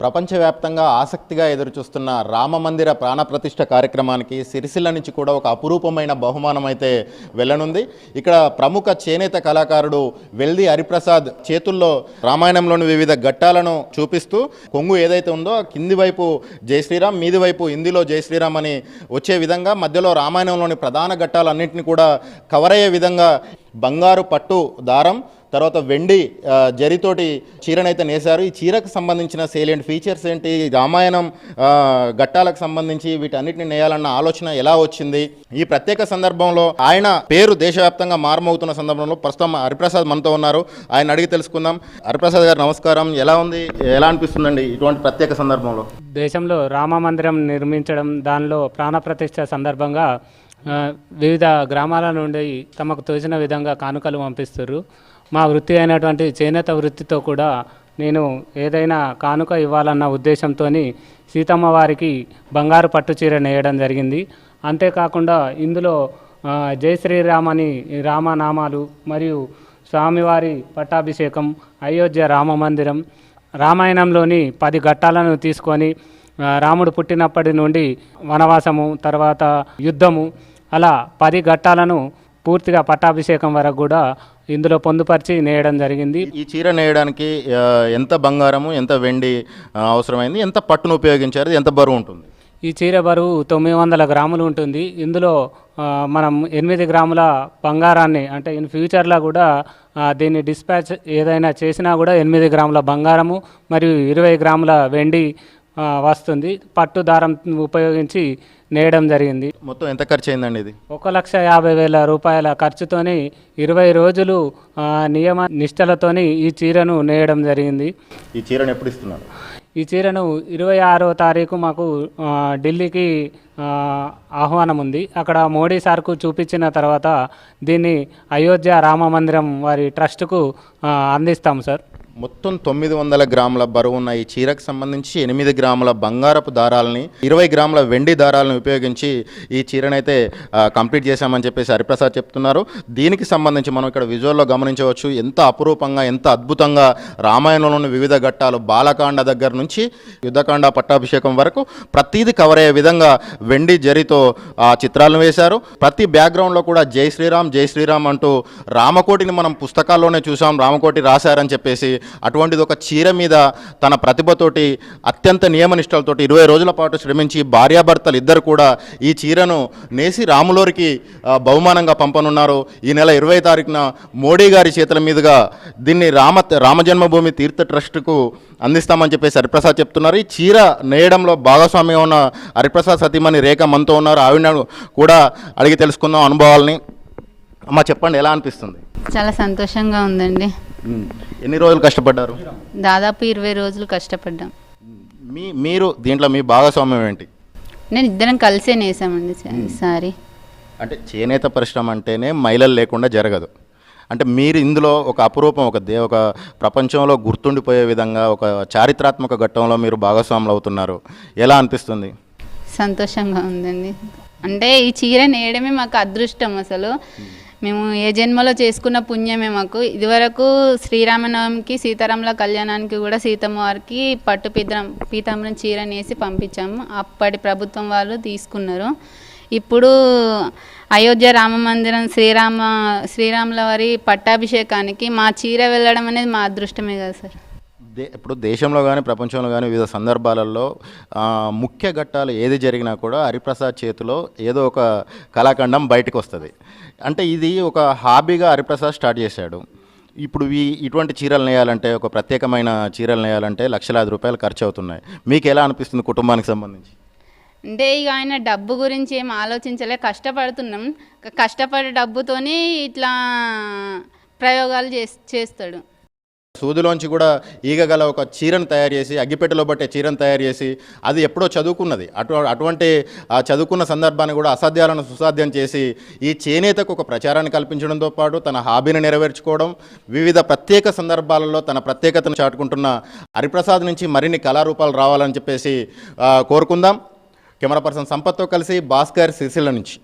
ప్రపంచవ్యాప్తంగా ఆసక్తిగా ఎదురుచూస్తున్న రామమందిర ప్రాణప్రతిష్ఠ కార్యక్రమానికి సిరిసిల్ల నుంచి కూడా ఒక అపురూపమైన బహుమానం అయితే వెళ్ళనుంది. ఇక్కడ ప్రముఖ చేనేత కళాకారుడు వెల్ది హరిప్రసాద్ చేతుల్లో రామాయణంలోని వివిధ ఘట్టాలను చూపిస్తూ కొంగు ఏదైతే ఉందో కింది వైపు జై శ్రీరామ్ మీది వైపు హిందీలో జై శ్రీరామ్ అని వచ్చే విధంగా మధ్యలో రామాయణంలోని ప్రధాన ఘట్టాలన్నింటినీ కూడా కవర్ అయ్యే విధంగా బంగారు పట్టు దారం తర్వాత వెండి జరితోటి చీరనైతే నేశారు. ఈ చీరకు సంబంధించిన సేలియంట్ ఫీచర్స్ ఏంటి? రామాయణం ఘట్టాలకు సంబంధించి వీటన్నిటిని నేయాలన్న ఆలోచన ఎలా వచ్చింది? ఈ ప్రత్యేక సందర్భంలో ఆయన పేరు దేశవ్యాప్తంగా మారుమవుతున్న సందర్భంలో ప్రస్తుతం హరిప్రసాద్ మనతో ఉన్నారు. ఆయన అడిగి తెలుసుకుందాం. హరిప్రసాద్ గారు నమస్కారం. ఎలా ఉంది? ఎలా అనిపిస్తుందండి ఇటువంటి ప్రత్యేక సందర్భంలో? దేశంలో రామ మందిరం నిర్మించడం దానిలో ప్రాణప్రతిష్ఠ సందర్భంగా వివిధ గ్రామాల నుండి తమకు తోచిన విధంగా కానుకలు పంపిస్తారు మా వృత్తి అయినటువంటి చేనేత వృత్తితో కూడా నేను ఏదైనా కానుక ఇవ్వాలన్న ఉద్దేశంతో సీతమ్మ వారికి బంగారు పట్టు చీర నేయడం జరిగింది. అంతేకాకుండా ఇందులో జై శ్రీరామ్ అని రామనామాలు మరియు స్వామివారి పట్టాభిషేకం అయోధ్య రామ మందిరం రామాయణంలోని పది ఘట్టాలను తీసుకొని రాముడు పుట్టినప్పటి నుండి వనవాసము తర్వాత యుద్ధము అలా పది ఘట్టాలను పూర్తిగా పట్టాభిషేకం వరకు కూడా ఇందులో పొందుపరిచి నేయడం జరిగింది. ఈ చీర నేయడానికి ఎంత బంగారము ఎంత వెండి అవసరమైంది ఎంత పట్టును ఉపయోగించారు ఎంత బరువు ఉంటుంది? ఈ చీర బరువు తొమ్మిది వందల గ్రాములు ఉంటుంది. ఇందులో మనం ఎనిమిది గ్రాముల బంగారాన్ని అంటే ఇన్ ఫ్యూచర్లో కూడా దీన్ని డిస్పాచ్ ఏదైనా చేసినా కూడా ఎనిమిది గ్రాముల బంగారము మరియు ఇరవై గ్రాముల వెండి వస్తుంది. పట్టు దారం ఉపయోగించి నేయడం జరిగింది. మొత్తం ఎంత ఖర్చు అయిందండి ఇది? ఒక లక్ష యాభై వేల రూపాయల ఖర్చుతోని ఇరవై రోజులు నియమ నిష్టలతోని ఈ చీరను నేయడం జరిగింది. ఈ చీరను ఎప్పుడు ఇస్తున్నారు? ఈ చీరను ఇరవై ఆరో తారీఖు మాకు ఢిల్లీకి ఆహ్వానం ఉంది. అక్కడ మోడీ సార్కు చూపించిన తర్వాత దీన్ని అయోధ్య రామ మందిరం వారి ట్రస్ట్కు అందిస్తాం సార్. మొత్తం తొమ్మిది వందల గ్రాముల బరువున్న ఈ చీరకు సంబంధించి ఎనిమిది గ్రాముల బంగారపు దారాలని ఇరవై గ్రాముల వెండి దారాలను ఉపయోగించి ఈ చీరనైతే కంప్లీట్ చేశామని చెప్పేసి హరిప్రసాద్ చెప్తున్నారు. దీనికి సంబంధించి మనం ఇక్కడ విజువల్లో గమనించవచ్చు ఎంత అపురూపంగా ఎంత అద్భుతంగా రామాయణంలోని వివిధ ఘట్టాలు బాలకాండ దగ్గర నుంచి యుద్ధకాండ పట్టాభిషేకం వరకు ప్రతిదీ కవర్ అయ్యే విధంగా వెండి జరితో ఆ చిత్రాలను వేశారు. ప్రతి బ్యాక్గ్రౌండ్లో కూడా జై శ్రీరామ్ జై శ్రీరామ్ అంటూ రామకోటిని మనం పుస్తకాల్లోనే చూసాం రామకోటి రాశారని చెప్పేసి అటువంటిది ఒక చీర మీద తన ప్రతిభతోటి అత్యంత నియమనిష్టలతోటి ఇరవై రోజుల పాటు శ్రమించి భార్యాభర్తలు ఇద్దరు కూడా ఈ చీరను నేసి రాములోరికి బహుమానంగా పంపనున్నారు. ఈ నెల ఇరవై తారీఖున మోడీ గారి చేతుల మీదుగా దీన్ని రామ రామజన్మభూమి తీర్థ ట్రస్ట్కు అందిస్తామని చెప్పేసి హరిప్రసాద్ చెప్తున్నారు. ఈ చీర నేయడంలో భాగస్వామ్యం ఉన్న హరిప్రసాద్ సతీమణి రేఖ మనతో ఉన్నారు. ఆవిడ కూడా అడిగి తెలుసుకుందాం అనుభవాల్ని. అమ్మ చెప్పండి ఎలా అనిపిస్తుంది? చాలా సంతోషంగా ఉందండి. ఎన్ని రోజులు కష్టపడ్డారు? దాదాపు ఇరవై రోజులు కష్టపడ్డాం. మీ మీరు దీంట్లో మీ భాగస్వామ్యం ఏంటి? నేను ఇద్దరం కలిసే నేసామండి సారీ. అంటే చేనేత పరిశ్రమ అంటేనే మహిళలు లేకుండా జరగదు. అంటే మీరు ఇందులో ఒక అపురూపం ఒక దే ఒక ప్రపంచంలో గుర్తుండిపోయే విధంగా ఒక చారిత్రాత్మక ఘట్టంలో మీరు భాగస్వాములు అవుతున్నారు. ఎలా అనిపిస్తుంది? సంతోషంగా ఉందండి. అంటే ఈ చీర నేయడమే మాకు అదృష్టం అసలు. మేము ఏ జన్మలో చేసుకున్న పుణ్యమే మాకు. ఇదివరకు శ్రీరామనవమికి సీతారాముల కళ్యాణానికి కూడా సీతమ్మ వారికి పట్టు పీతం పీతాంబరం చీర నేసి పంపించాము. అప్పటి ప్రభుత్వం వాళ్ళు తీసుకున్నారు. ఇప్పుడు అయోధ్య రామ మందిరం శ్రీరామ శ్రీరాముల వారి పట్టాభిషేకానికి మా చీర వెళ్ళడం అనేది మా అదృష్టమే కదా సార్. దే ఇప్పుడు దేశంలో కానీ ప్రపంచంలో కానీ వివిధ సందర్భాలలో ముఖ్య ఘట్టాలు ఏది జరిగినా కూడా హరిప్రసాద్ చేతిలో ఏదో ఒక కళాఖండం బయటకు వస్తుంది అంటే ఇది ఒక హాబీగా హరిప్రసాద్ స్టార్ట్ చేశాడు. ఇప్పుడు ఈ ఇటువంటి చీరలు నేయాలంటే ఒక ప్రత్యేకమైన చీరలు నేయాలంటే లక్షలాది రూపాయలు ఖర్చు అవుతున్నాయి మీకు ఎలా అనిపిస్తుంది కుటుంబానికి సంబంధించి? అంటే ఇక ఆయన డబ్బు గురించి ఏం ఆలోచించలే కష్టపడుతున్నాం. కష్టపడే డబ్బుతోని ఇట్లా ప్రయోగాలు చేస్తాడు. సూదిలోంచి కూడా ఈగగల ఒక చీరను తయారు చేసి అగ్గిపెట్టెలో పట్టే చీరను తయారు చేసి అది ఎప్పుడో చదువుకున్నది. అటు అటువంటి ఆ చదువుకున్న సందర్భాన్ని కూడా అసాధ్యాలను సుసాధ్యం చేసి ఈ చేనేతకు ఒక ప్రచారాన్ని కల్పించడంతో పాటు తన హాబీని నెరవేర్చుకోవడం వివిధ ప్రత్యేక సందర్భాలలో తన ప్రత్యేకతను చాటుకుంటున్న హరిప్రసాద్ నుంచి మరిన్ని కళారూపాలు రావాలని చెప్పేసి కోరుకుందాం. కెమెరా పర్సన్ సంపత్తో కలిసి భాస్కర్ సిరిసిల్ల నుంచి.